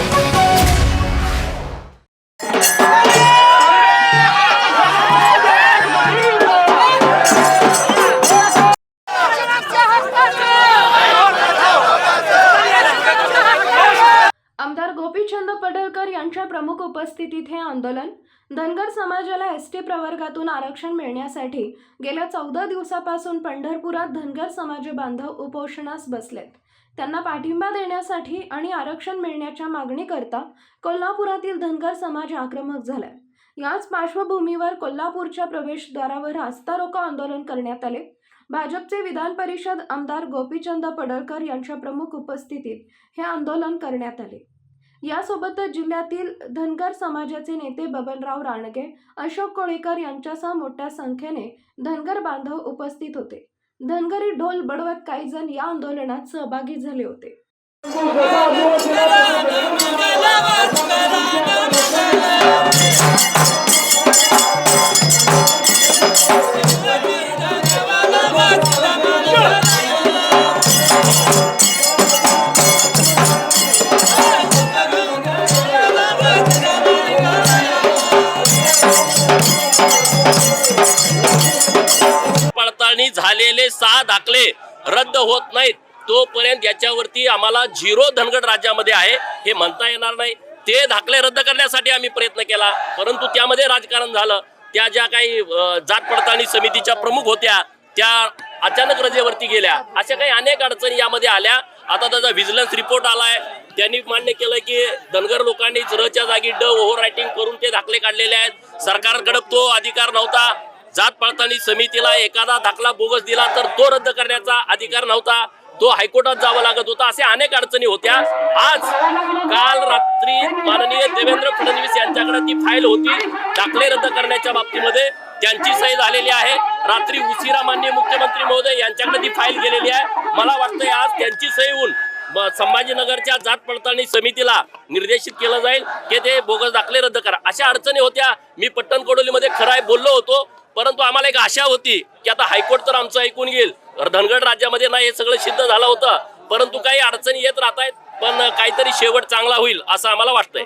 आमदार यांच्या प्रमुख उपस्थितीत हे आंदोलन धनगर समाजाला एस टी प्रवर्गातून आरक्षण मिळण्यासाठी गेल्या चौदा दिवसापासून पंढरपुरात धनगर समाज बांधव उपोषणास बसलेत. त्यांना पाठिंबा देण्यासाठी आणि आरक्षण मिळण्याच्या मागणीकरता कोल्हापुरातील धनगर समाज आक्रमक झालाय. याच पार्श्वभूमीवर कोल्हापूरच्या प्रवेशद्वारावर रास्ता रोको आंदोलन करण्यात आले. भाजपचे विधान परिषद आमदार गोपीचंद पडळकर यांच्या प्रमुख उपस्थितीत हे आंदोलन करण्यात आले. यासोबतच जिल्ह्यातील धनगर समाजाचे नेते बबनराव राणगे अशोक कोळेकर यांच्यासह मोठ्या संख्येने धनगर बांधव उपस्थित होते धनगरी ढोल बडवत काही जण या आंदोलनात सहभागी झाले होते ठिकाणी झालेले सहा दाखले रद्द होत नाहीत. तोपर्यंत याच्यावरती आम्हाला झिरो धनगड राज्यामध्ये आहे हे म्हणता येणार नाही. ते दाखले रद्द करण्यासाठी आम्ही प्रयत्न केला परंतु त्यामध्ये राजकारण झालं. त्या ज्या काही जात पडताळणी समितीच्या प्रमुख होत्या त्या अचानक रजेवरती गेल्या. अशा काही अनेक अडचणी यामध्ये आल्या. आता त्याचा व्हिजिलन्स रिपोर्ट आलाय. त्यांनी मान्य केलं की धनगर लोकांनी रच्या जागी ड ओव्हर रायटिंग करून ते दाखले काढलेले आहेत. सरकारकडे तो अधिकार नव्हता. जात पडताळणी समितीला एखादा दाखला बोगस दिला तर तो रद्द करण्याचा अधिकार नव्हता. तो हायकोर्टात जावं लागत होता. असे अनेक अडचणी होत्या. आज काल रात्री माननीय देवेंद्र फडणवीस यांच्याकडे ती फाईल होती. दाखले रद्द करण्याच्या बाबतीमध्ये त्यांची सही झालेली आहे. रात्री उशिरा माननीय मुख्यमंत्री महोदय यांच्याकडे ती फाईल गेलेली आहे. मला वाटतंय आज त्यांची सही होऊन संभाजीनगरच्या जात पडताळणी समितीला निर्देशित केलं जाईल. की ते बोगस दाखले रद्द करा. अशा अडचणी होत्या. मी पट्टण कोडोलीमध्ये खराय बोललो होतो. परंतु आम्हाला एक आशा होती की आता हायकोर्ट तर आमचं ऐकून घेईल. धनगड राज्यामध्ये नाही हे सगळं सिद्ध झालं होतं. परंतु काही अडचणी येत राहत आहेत पण काहीतरी शेवट चांगला होईल असं आम्हाला वाटतंय.